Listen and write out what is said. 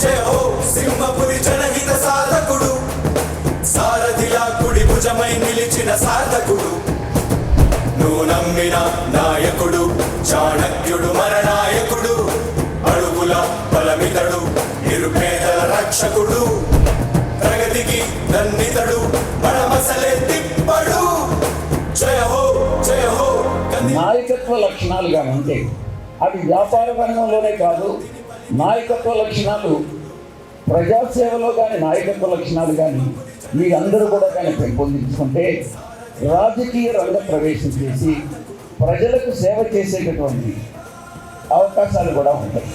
జయ హో సింహపురి జనహిత సాధకుడు. సారథిలా కుడి భుజమై నిలిచిన సాధకుడు నువ్వు నమ్మిన నాయకుడు చాణక్యుడు మన నాయకుడు అడుగుల బలమితడు నిరుపేదల రక్షకుడు. ప్రగతికి దండితడు మసలే తిప్పడు. జయహో హో హో నాయకత్వ లక్షణాలుగా ఉంటే అవి వ్యాపార రంగంలోనే కాదు నాయకత్వ లక్షణాలు ప్రజాసేవలో కానీ నాయకత్వ లక్షణాలు కానీ మీరందరూ కూడా కానీ పెంపొందించుకుంటే రాజకీయ రంగ ప్రవేశం చేసి ప్రజలకు సేవ చేసేటటువంటి అవకాశాలు కూడా ఉంటాయి.